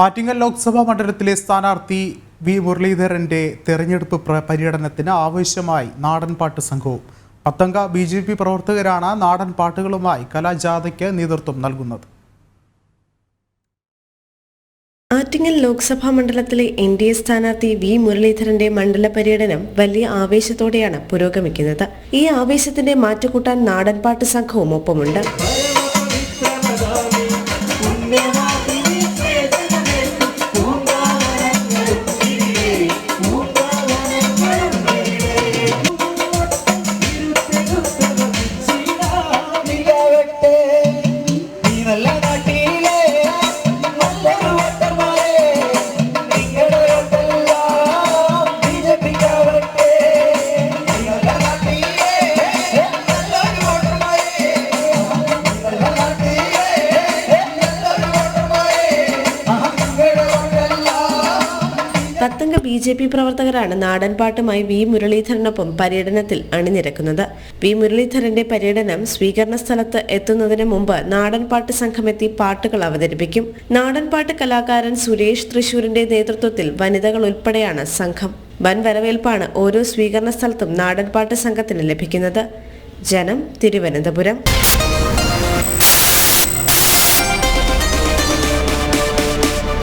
ആറ്റിങ്ങൽ ലോക്സഭാ മണ്ഡലത്തിലെ സ്ഥാനാർത്ഥി വി മുരളീധരന്റെ തെരഞ്ഞെടുപ്പ് പ്ര- പര്യടനത്തിന് ആവശ്യമായി നാടൻപാട്ട് സംഘവും. പത്തംഗ ബി ജെ പി പ്രവർത്തകരാണ് നാടൻ പാട്ടുകളുമായി കലാജാഥയ്ക്ക് നേതൃത്വം നൽകുന്നത്. ആറ്റിങ്ങൽ ലോക്സഭാ മണ്ഡലത്തിലെ എൻ ഡി എ സ്ഥാനാർത്ഥി വി മുരളീധരന്റെ മണ്ഡല പര്യടനം വലിയ ആവേശത്തോടെയാണ് പുരോഗമിക്കുന്നത്. ഈ ആവേശത്തിന്റെ മാറ്റുകൂട്ടാൻ നാടൻപാട്ട് സംഘവും ഒപ്പമുണ്ട്. പത്തംഗ ബി ജെ പി പ്രവർത്തകരാണ് നാടൻപാട്ടുമായി വി മുരളീധരനൊപ്പം പര്യടനത്തിൽ അണിനിരക്കുന്നത്. വി മുരളീധരന്റെ പര്യടനം സ്വീകരണ സ്ഥലത്ത് എത്തുന്നതിന് മുമ്പ് നാടൻപാട്ട് സംഘമെത്തി പാട്ടുകൾ അവതരിപ്പിക്കും. നാടൻപാട്ട് കലാകാരൻ സുരേഷ് തൃശൂരിന്റെ നേതൃത്വത്തിൽ വനിതകൾ ഉൾപ്പെടെയാണ് സംഘം. വൻ വരവേൽപ്പാണ് ഓരോ സ്വീകരണ സ്ഥലത്തും നാടൻപാട്ട് സംഘത്തിന് ലഭിക്കുന്നത്. ജനം തിരുവനന്തപുരം.